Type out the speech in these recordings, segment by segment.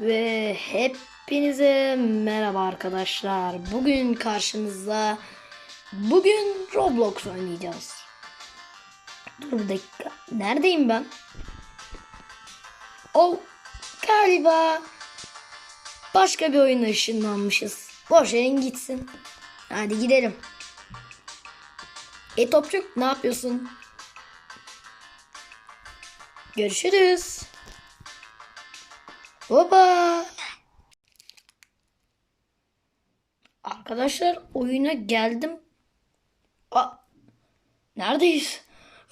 Ve hepinize merhaba arkadaşlar. Bugün karşınızda bugün Roblox oynayacağız. Dur bir dakika. Neredeyim ben? Oh galiba başka bir oyuna ışınlanmışız. Boş verin gitsin. Hadi gidelim. E Topçuk ne yapıyorsun? Görüşürüz. Baba. Arkadaşlar oyuna geldim. Aa, neredeyiz?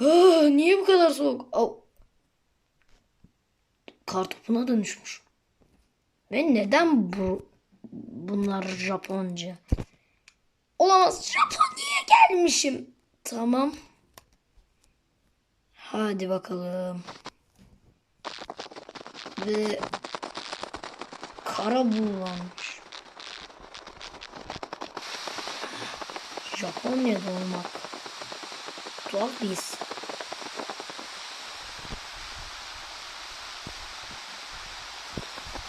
Aa, niye bu kadar soğuk? Aa, kartopuna dönüşmüş. Ve neden bu bunlar Japonca? Olamaz. Japonya'ya gelmişim. Tamam. Hadi bakalım. Ve kara buğulanmış. Japonya'da olmak. Tuhaf bir his.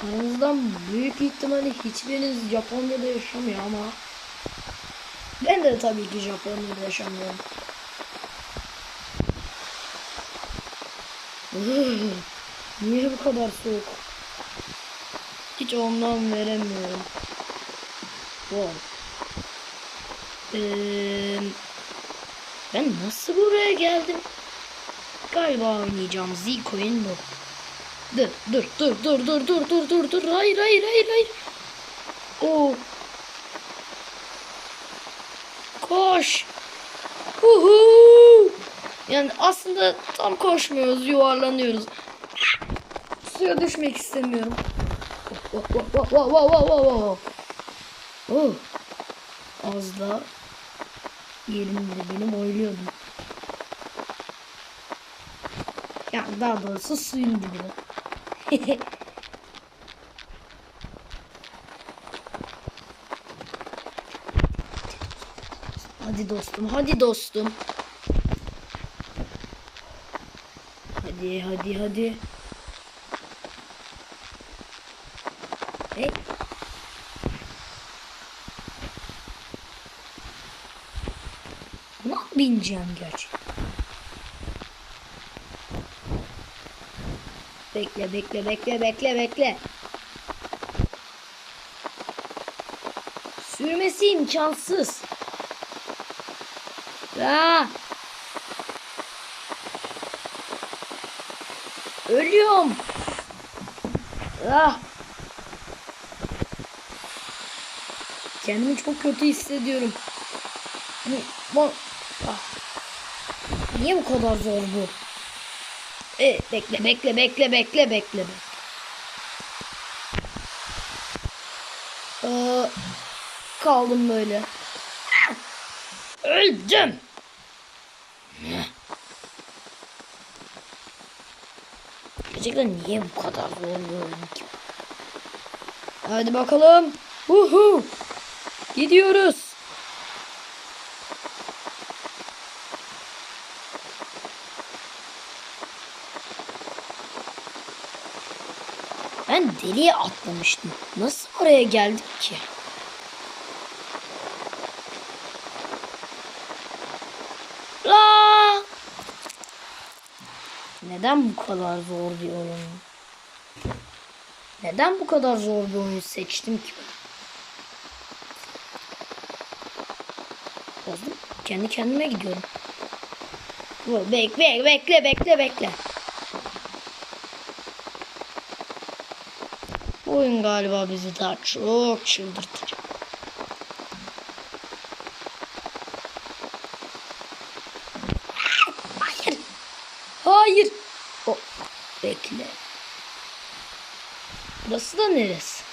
Aranızdan büyük ihtimalle hiçbiriniz Japonya'da yaşamıyor ama ben de tabii ki Japonya'da yaşamıyorum. Niye bu kadar soğuk? Hiç ondan veremiyorum. Wow. Ee, ben nasıl buraya geldim? Galiba oynayacağım Z coin bu. Dur dur dur dur dur dur dur dur dur hayır hayır hayır hayır. Oo. Koş. Uhu. Yani aslında tam koşmuyoruz, yuvarlanıyoruz. Suya düşmek istemiyorum. Oh, oh, oh, oh, oh, oh, oh, oh. Oh. Az da yerimde benim oynuyordum. Yani daha doğrusu suyun dibine. hadi dostum, hadi dostum. Hadi hadi hadi. Bineceğim gerçekten. Bekle bekle bekle bekle bekle. Sürmesi imkansız. Aa! Ölüyorum. Ah. Kendimi çok kötü hissediyorum. Ah. Niye bu kadar zor bu? E, bekle bekle bekle bekle bekle. Aa, kaldım böyle. Öldüm. Gerçekten niye bu kadar zorluyorum ki? Hadi bakalım. Uhu. Gidiyoruz. Ben deliye atlamıştım. Nasıl oraya geldik ki? La! Neden bu kadar zor bir oyun? Neden bu kadar zor bir oyun seçtim ki? Bozdum. Kendi kendime gidiyorum. Bekle bekle bekle bekle. Oyun galiba bizi daha çok çıldırtacak. Hayır. Hayır. O, bekle. Burası da neresi?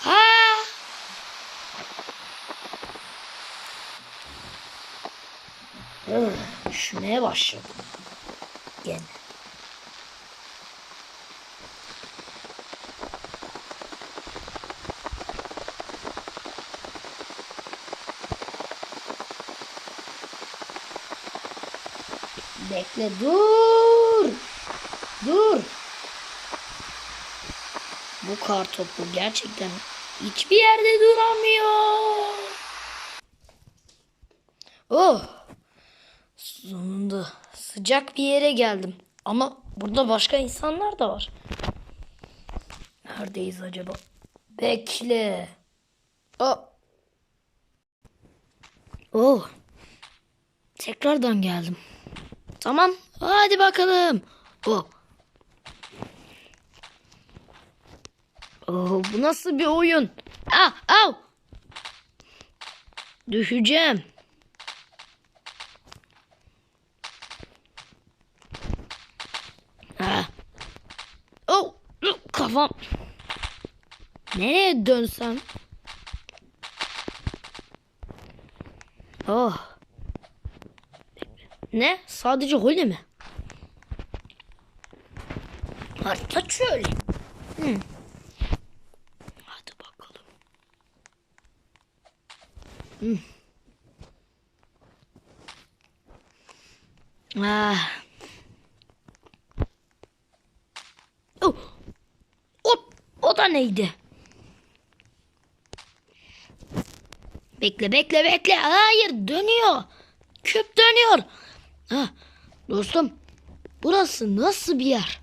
Ha! Ugh, Üşümeye başladım. Gene. Bekle dur. Dur. Bu kar topu gerçekten hiçbir yerde duramıyor. Oh. Sonunda sıcak bir yere geldim. Ama burada başka insanlar da var. Neredeyiz acaba? Bekle. Oh. Oh. Tekrardan geldim. Tamam. Hadi bakalım. Oh. Oh, bu nasıl bir oyun? Ah, au. Düşeceğim. Ah. Oh, kafam. Nereye dönsem? Oh. Ne? Sadece hole mi? Harita şöyle. Hmm. Hadi bakalım. Hmm. Ah. Oh. O, o da neydi? Bekle bekle bekle. Hayır dönüyor. Küp dönüyor. Ha, dostum burası nasıl bir yer?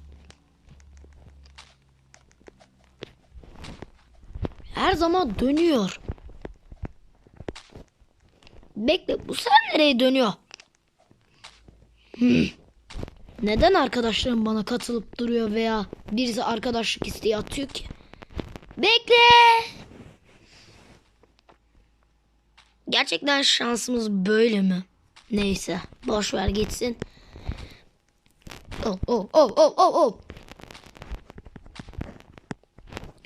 Her zaman dönüyor. Bekle bu sen nereye dönüyor? Hmm. Neden arkadaşlarım bana katılıp duruyor veya birisi arkadaşlık isteği atıyor ki? Bekle. Gerçekten şansımız böyle mi? Neyse boş ver gitsin. Oh oh oh oh oh oh.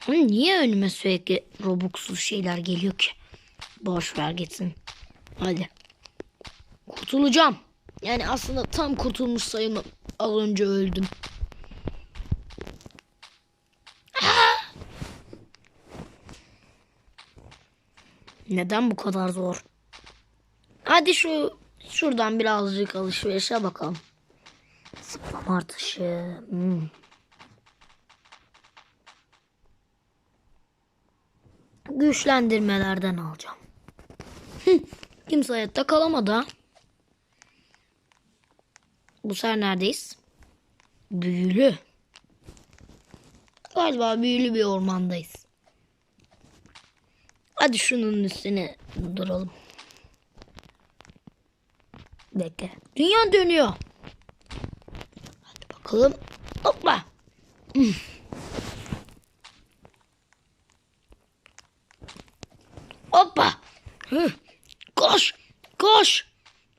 Niye önüme sürekli robuxsuz şeyler geliyor ki? Boş ver gitsin. Hadi. Kurtulacağım. Yani aslında tam kurtulmuş sayılmam. Az önce öldüm. Neden bu kadar zor? Hadi şu şuradan birazcık alışverişe bakalım. Zıplama artışı. Hmm. Güçlendirmelerden alacağım. Kimse hayatta kalamadı. Bu sefer neredeyiz? Büyülü. Galiba büyülü bir ormandayız. Hadi şunun üstüne duralım. Bekle. Dünya dönüyor. Hadi bakalım. Hoppa. Hoppa. Koş. Koş.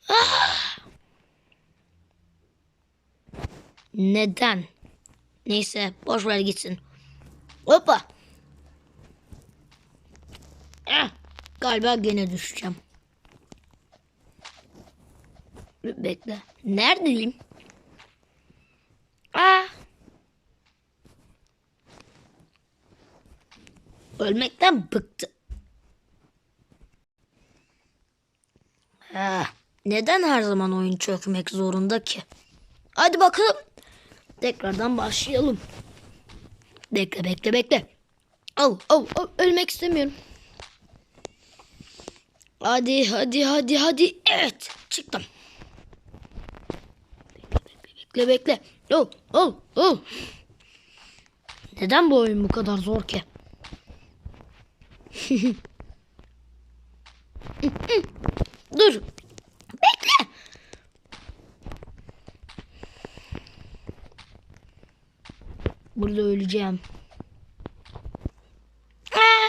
Ah. Neden? Neyse boş ver gitsin. Hoppa. Eh, galiba gene düşeceğim. Bekle. Neredeyim? Aa. Ölmekten bıktı. Ah, neden her zaman oyun çökmek zorunda ki? Hadi bakalım. Tekrardan başlayalım. Bekle bekle bekle. Al al al ölmek istemiyorum. Hadi hadi hadi hadi. Evet çıktım. Bekle bekle. Oh oh oh. Neden bu oyun bu kadar zor ki? Dur. Bekle. Burada öleceğim. Aa!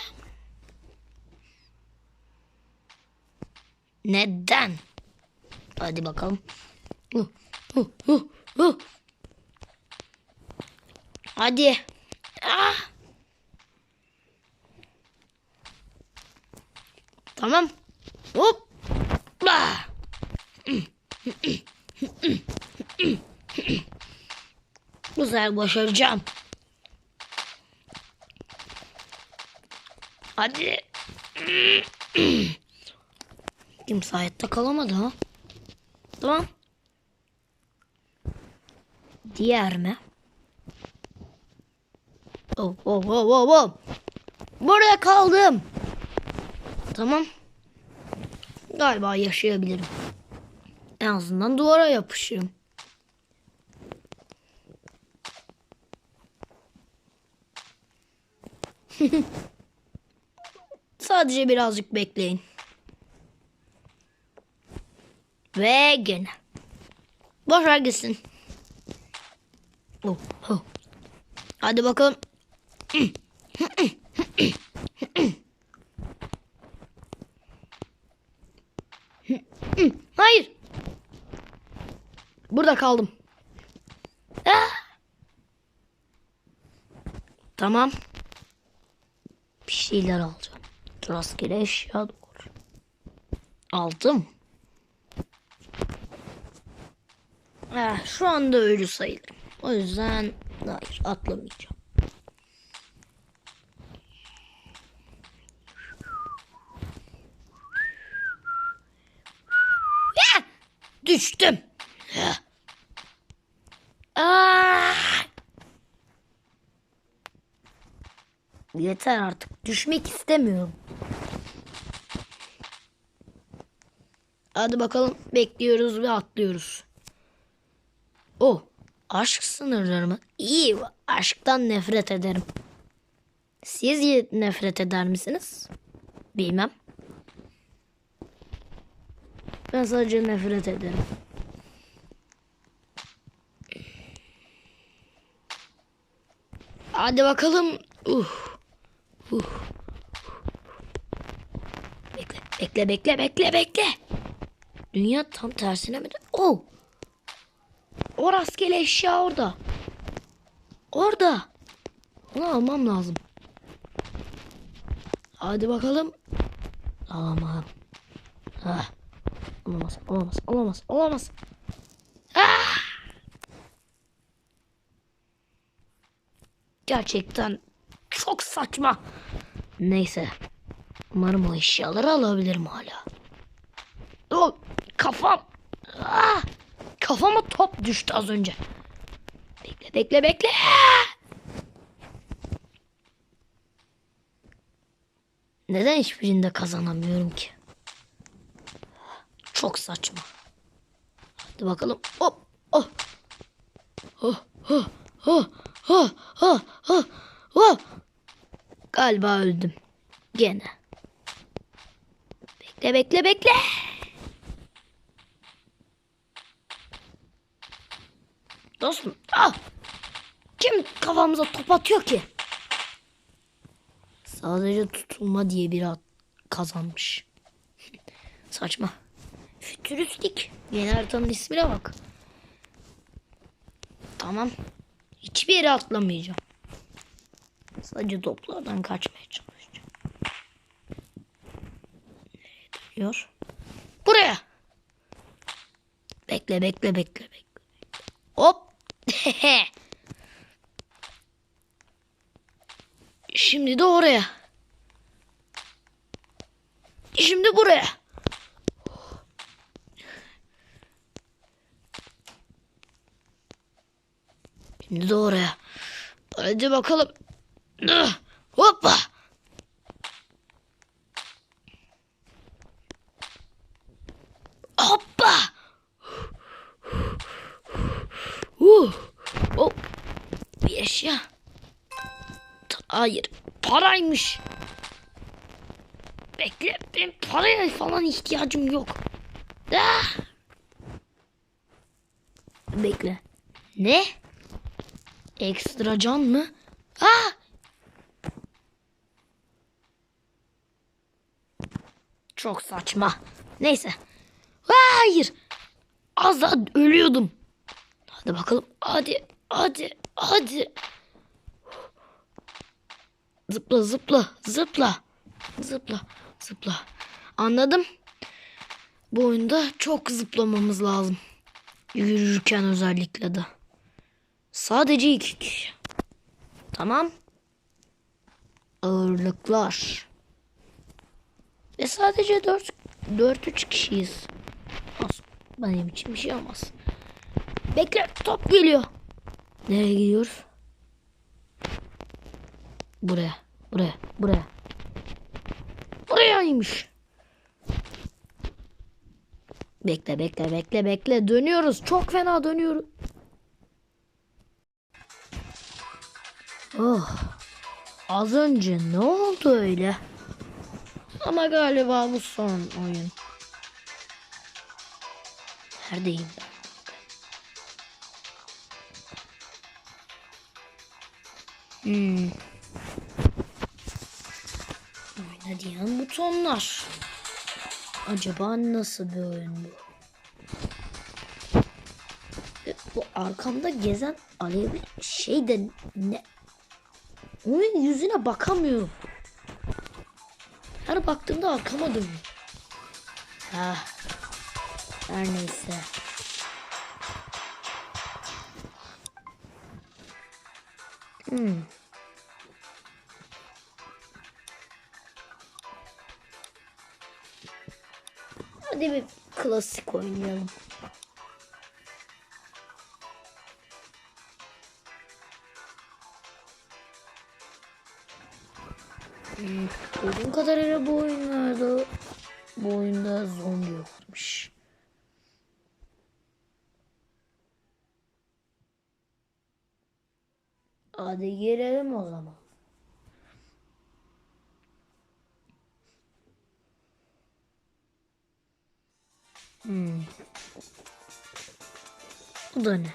Neden? Hadi bakalım. Huh, huh, huh, Hadi. Ah. Tamam. Hop. Sefer başaracağım. Hadi. Kimse hayatta kalamadı ha. Tamam. Diğer mi? Oh, oh, oh, oh, oh. Buraya kaldım. Tamam. Galiba yaşayabilirim. En azından duvara yapışırım. Sadece birazcık bekleyin. Ve gene. Boşver gitsin. Oh. Hadi bakalım. Hayır. Burada kaldım. Ah! Tamam. Bir şeyler alacağım. Rastgele eşya doğru. Aldım. Ah, şu anda ölü sayılırım. O yüzden hayır atlamayacağım. Düştüm. Ah! Ah! Yeter artık. Düşmek istemiyorum. Hadi bakalım bekliyoruz ve atlıyoruz. O aşk sınırları mı? İyi aşktan nefret ederim. Siz nefret eder misiniz? Bilmem. Ben sadece nefret ederim. Hadi bakalım. Uh. Uh. Bekle, bekle, bekle, bekle, bekle. Dünya tam tersine mi? Oh. O rastgele eşya orada. Orada. Onu almam lazım. Hadi bakalım. Alamam. Ah. Olamaz, olamaz, olamaz, olamaz. Ah! Gerçekten çok saçma. Neyse. Umarım o eşyaları alabilirim hala. Oh, kafam. Ah! Kafama top düştü az önce. Bekle bekle bekle. Neden hiçbirinde kazanamıyorum ki? Çok saçma. Hadi bakalım. Hop. Oh. Oh. Oh. Oh. Oh. Oh. Oh. Oh. Galiba öldüm. Gene. Bekle bekle bekle. Dostum. Ah. Kim kafamıza top atıyor ki? Sadece tutulma diye bir at kazanmış. Saçma. Fütüristik. Yeni haritanın ismine bak. Tamam. Hiçbir yere atlamayacağım. Sadece toplardan kaçmaya çalışacağım. Dönüyor? Buraya. Bekle bekle bekle bekle. Hop. Şimdi de oraya. Şimdi buraya. Şimdi de oraya. Hadi bakalım. Hoppa. Uh. Oh. Bir eşya. Hayır. Paraymış. Bekle. Benim paraya falan ihtiyacım yok. Ah. Bekle. Ne? Ekstra can mı? Ah! Çok saçma. Neyse. Hayır. Az daha ölüyordum. Hadi bakalım. Hadi. Hadi. Hadi. Zıpla zıpla zıpla. Zıpla zıpla. Anladım. Bu oyunda çok zıplamamız lazım. Yürürken özellikle de. Sadece iki kişi. Tamam. Ağırlıklar. Ve sadece dört, dört üç kişiyiz. Olsun. Benim için bir şey olmaz. Bekle top geliyor. Nereye gidiyoruz? Buraya. Buraya. Buraya. Burayaymış. Bekle bekle bekle bekle. Dönüyoruz. Çok fena dönüyoruz. Oh. Az önce ne oldu öyle? Ama galiba bu son oyun. Neredeyim ben? Hmm. Oyna diyen butonlar. Acaba nasıl bir oyun bu? E, Bu arkamda gezen alevli şey de ne? Onun yüzüne bakamıyorum. Her baktığımda arkama dönüyor. Ha. Her neyse. Hmm. Hadi bir klasik oynayalım. Hmm, Duyduğum kadarıyla bu oyunlarda bu oyunda zombi yokmuş. Ne?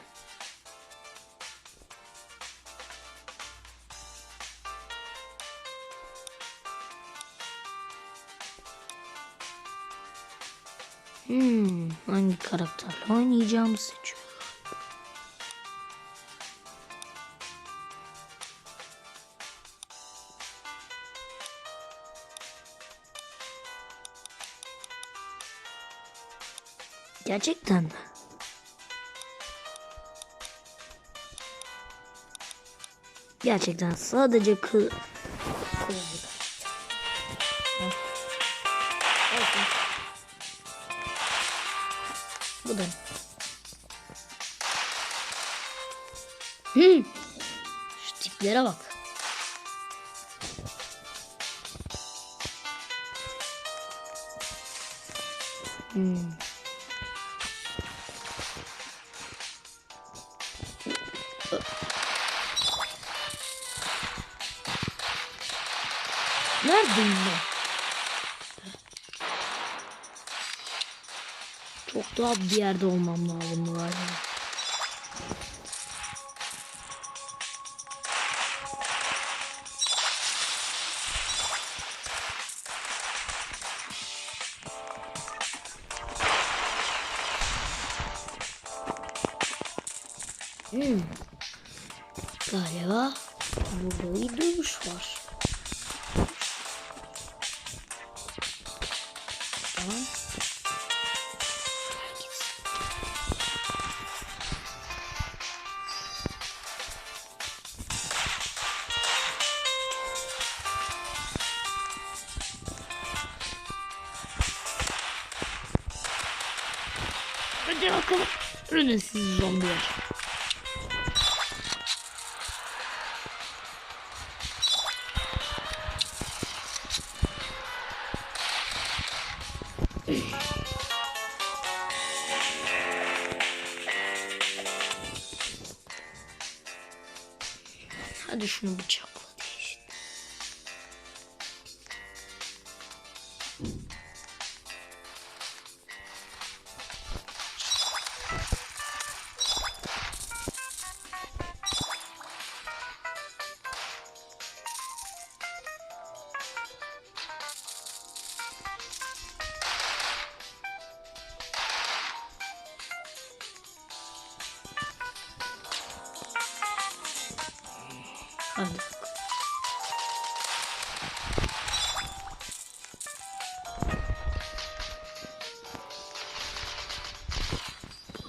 Hmm, hangi karakterle oynayacağımı seçiyorum. Gerçekten mi? Gerçekten sadece kı... kızdı. Bu da. Hmm. Şu tiplere bak. Hmm. Neredeyim ben? Çok daha bir yerde olmam lazım arada. Hmm. Galiba burada bir duruş var. Tamam. Hadi şunu bıçakla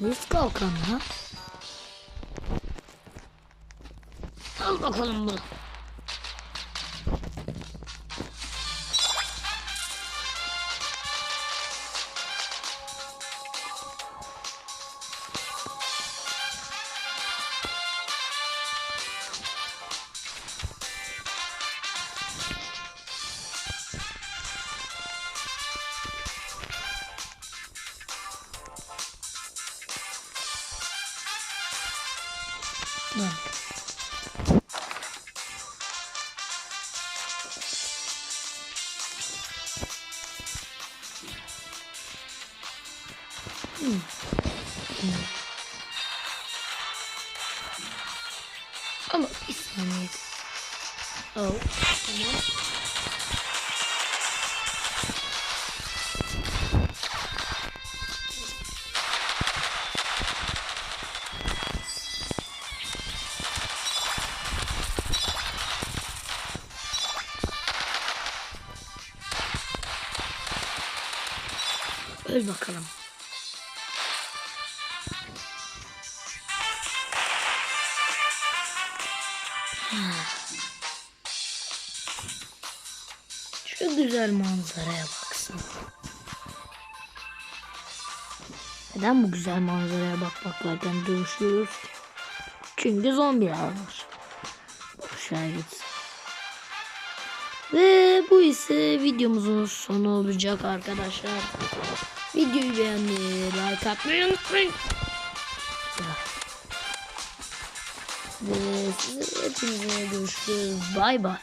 Polis kalkan ha? Al bakalım bunu. Ama bir. Oh, tamam. Şu güzel manzaraya baksın. Neden bu güzel manzaraya bakmaklardan dövüşüyoruz? Çünkü zombiler var. Boşver gitsin. Ve bu ise videomuzun sonu olacak arkadaşlar. Videoyu beğenmeyi, like atmayı unutmayın. Ve size hepinize görüşürüz. Bay bay.